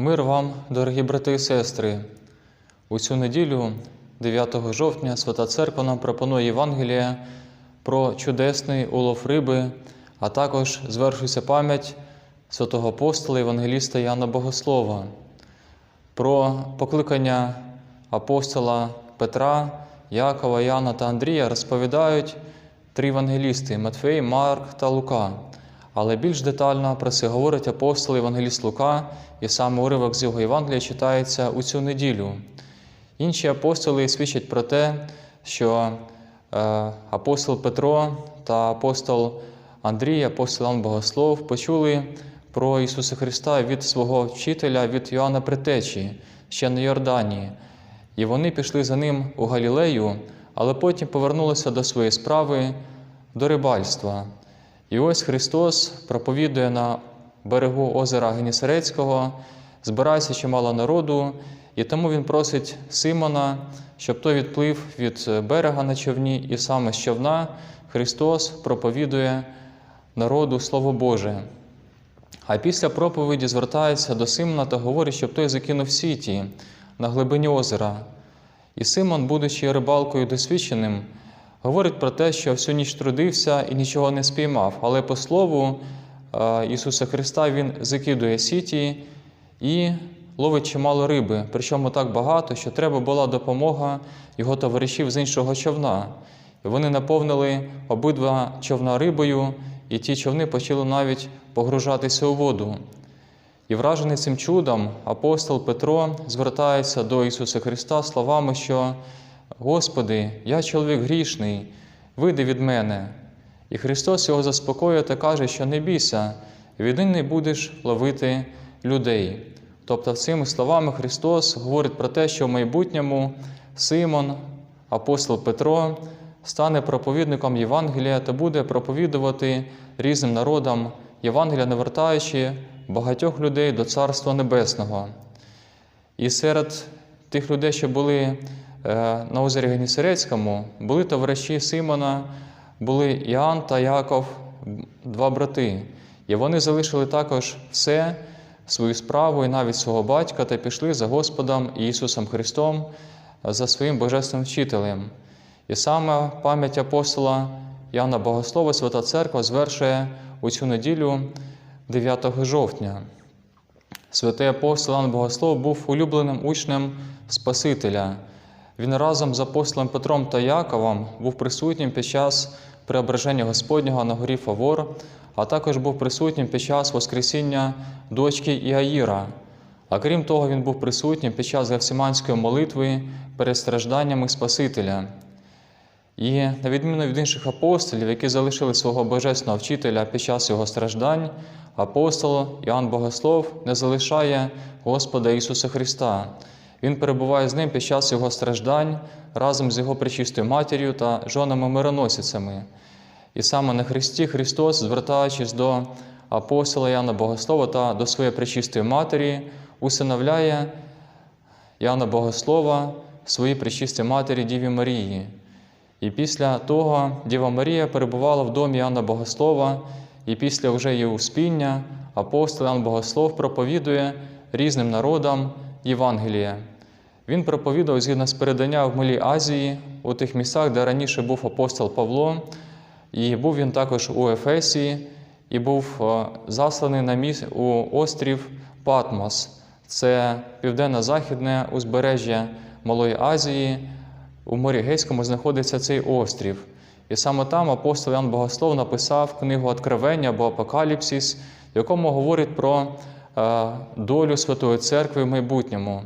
Мир вам, дорогі брати і сестри. У цю неділю, 9 жовтня, Свята Церква нам пропонує Євангелія про чудесний улов риби, а також звершується пам'ять святого апостола Євангеліста Яна Богослова, про покликання апостола Петра, Якова, Яна та Андрія розповідають три євангелісти Матфей, Марк та Лука. Але більш детально про це говорить апостол Євангеліст Лука, і саме уривок з його Євангелія читається у цю неділю. Інші апостоли свідчать про те, що е, апостол Петро та апостол Андрій, апостол Іван Богослов почули про Ісуса Христа від свого вчителя, від Йоанна Притечі, ще на Йорданії. І вони пішли за ним у Галілею, але потім повернулися до своєї справи, до рибальства. І ось Христос проповідує на берегу озера Генісарецького, збирається чимало народу, і тому Він просить Симона, щоб той відплив від берега на човні, і саме з човна Христос проповідує народу Слово Боже. А після проповіді звертається до Симона та говорить, щоб той закинув сіті на глибині озера. І Симон, будучи рибалкою досвідченим, говорить про те, що всю ніч трудився і нічого не спіймав. Але по слову е, Ісуса Христа Він закидує сіті і ловить чимало риби, причому так багато, що треба була допомога його товаришів з іншого човна. І вони наповнили обидва човна рибою, і ті човни почали навіть погружатися у воду. І вражений цим чудом, апостол Петро звертається до Ісуса Христа словами, що Господи, я чоловік грішний, вийди від мене. І Христос його заспокоює та каже, що не бійся, віднині будеш ловити людей. Тобто, цими словами Христос говорить про те, що в майбутньому Симон, апостол Петро, стане проповідником Євангелія та буде проповідувати різним народам Євангелія, навертаючи багатьох людей до Царства Небесного. І серед тих людей, що були на озері Генісарецькому, були товариші Симона, були Іоанн та Яков, два брати. І вони залишили також все, свою справу і навіть свого батька та пішли за Господом Ісусом Христом, за своїм Божественним вчителем. І саме пам'ять апостола Яна Богослова, Свята Церква звершує у цю неділю 9 жовтня. Святий апостол Іоанн Богослов був улюбленим учнем Спасителя. Він разом з апостолом Петром та Яковом був присутнім під час преображення Господнього на горі Фавор, а також був присутнім під час Воскресіння дочки Іаїра. А крім того, він був присутнім під час Гефсиманської молитви перед стражданнями Спасителя. І на відміну від інших апостолів, які залишили свого божественного вчителя під час його страждань, апостол Іоанн Богослов не залишає Господа Ісуса Христа. Він перебуває з ним під час його страждань разом з його пречистою матір'ю та жонами-мироносицями. І саме на Христі Христос, звертаючись до апостола Іоанна Богослова та до своєї пречистої матері, усиновляє Іоанна Богослова своїй пречистій матері Діві Марії. І після того Діва Марія перебувала в домі Іоанна Богослова, і після вже її успіння апостол Іоанн Богослов проповідує різним народам Євангелія. Він проповідав згідно з передання в Малій Азії, у тих місцях, де раніше був апостол Павло, і був він також у Ефесії, і був засланий на міс... у острів Патмос. Це південно-західне узбережжя Малої Азії. У морі Гейському знаходиться цей острів. І саме там апостол Ян Богослов написав книгу Откровення або Апокаліпсис, в якому говорить про е, долю Святої Церкви в майбутньому.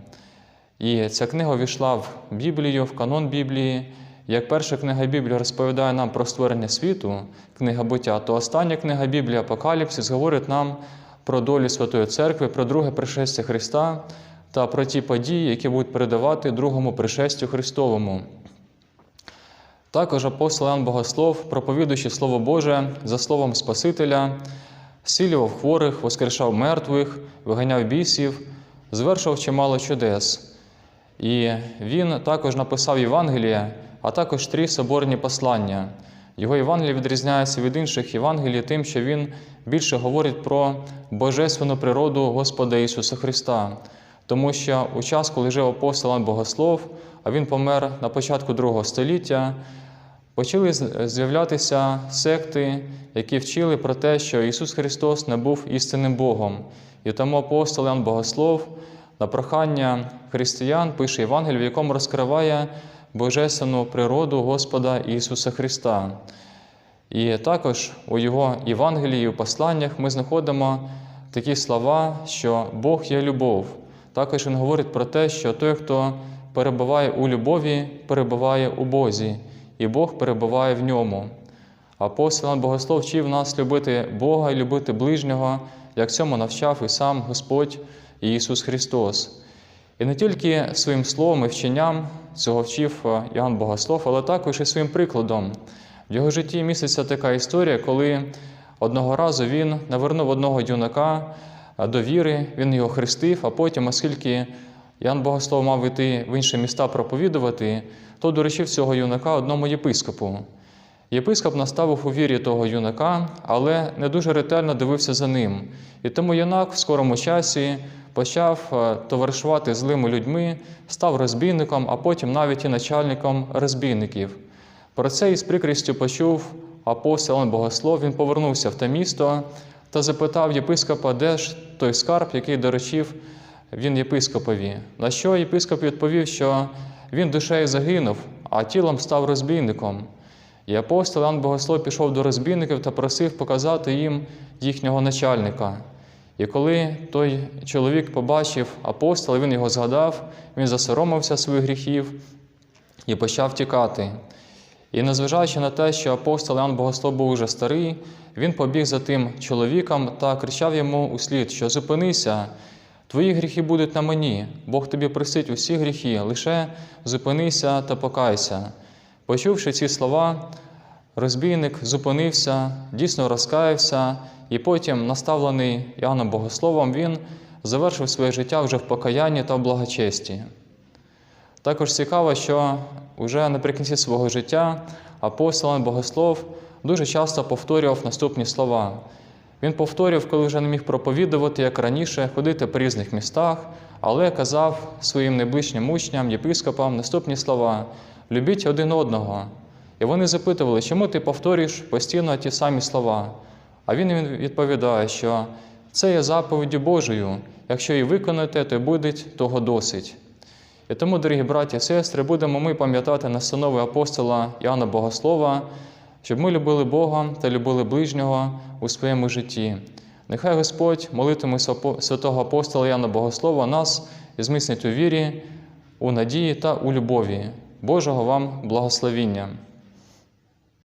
І ця книга війшла в Біблію, в канон Біблії. Як перша книга Біблії розповідає нам про створення світу, книга буття, то остання книга Біблії Апокаліпсис говорить нам про долю Святої Церкви, про друге пришестя Христа та про ті події, які будуть передавати другому пришестю Христовому. Також апостол Іоанн Богослов, проповідуючи Слово Боже за Словом Спасителя, зцілював хворих, воскрешав мертвих, виганяв бісів, звершував чимало чудес. І він також написав Євангелія, а також три соборні послання. Його Євангеліє відрізняється від інших Євангелій тим, що він більше говорить про божественну природу Господа Ісуса Христа. Тому що у час, коли жив апостол Богослов, а він помер на початку другого століття, почали з'являтися секти, які вчили про те, що Ісус Христос не був істинним Богом. І тому апостол Іоанн Богослов на прохання християн пише Євангелію, в якому розкриває божественну природу Господа Ісуса Христа. І також у його Євангелії, у посланнях ми знаходимо такі слова, що Бог є любов. Також він говорить про те, що той, хто перебуває у любові, перебуває у Бозі, і Бог перебуває в ньому. Апостол Іван Богослов вчив нас любити Бога і любити ближнього, як цьому навчав і сам Господь Ісус Христос. І не тільки своїм словом і вченням цього вчив е, Іоанн Богослов, але також і своїм прикладом. В його житті міститься така історія, коли одного разу він навернув одного юнака е, до віри, він його хрестив, а потім, оскільки Іоанн Богослов мав іти в інші міста проповідувати, то доручив цього юнака одному єпископу. Єпископ наставив у вірі того юнака, але не дуже ретельно дивився за ним. І тому юнак в скорому часі почав е, товаришувати злими людьми, став розбійником, а потім навіть і начальником розбійників. Про це із прикрістю почув апостол Богослов. Він повернувся в те місто та запитав єпископа, де ж той скарб, який доручив він єпископові. На що єпископ відповів, що він душею загинув, а тілом став розбійником. І апостол Іван Богослов пішов до розбійників та просив показати їм їхнього начальника. І коли той чоловік побачив апостола, він його згадав, він засоромився своїх гріхів і почав тікати. І незважаючи на те, що апостол Іоанн Богослов був уже старий, він побіг за тим чоловіком та кричав йому услід, що зупинися, твої гріхи будуть на мені, Бог тобі простить усі гріхи, лише зупинися та покайся. Почувши ці слова, розбійник зупинився, дійсно розкаявся, і потім, наставлений Іоанном Богословом, він завершив своє життя вже в покаянні та в благочесті. Також цікаво, що уже наприкінці свого життя апостол Богослов дуже часто повторював наступні слова. Він повторював, коли вже не міг проповідувати, як раніше, ходити по різних містах, але казав своїм найближчим учням, єпископам наступні слова: любіть один одного. І вони запитували, чому ти повторюєш постійно ті самі слова. А він відповідає, що це є заповіддю Божою. Якщо її виконаєте, то буде того досить. І тому, дорогі браті і сестри, будемо ми пам'ятати настанови апостола Іоанна Богослова, щоб ми любили Бога та любили ближнього у своєму житті. Нехай Господь молитиме святого апостола Яна Богослова нас і зміцнить у вірі, у надії та у любові. Божого вам благословіння!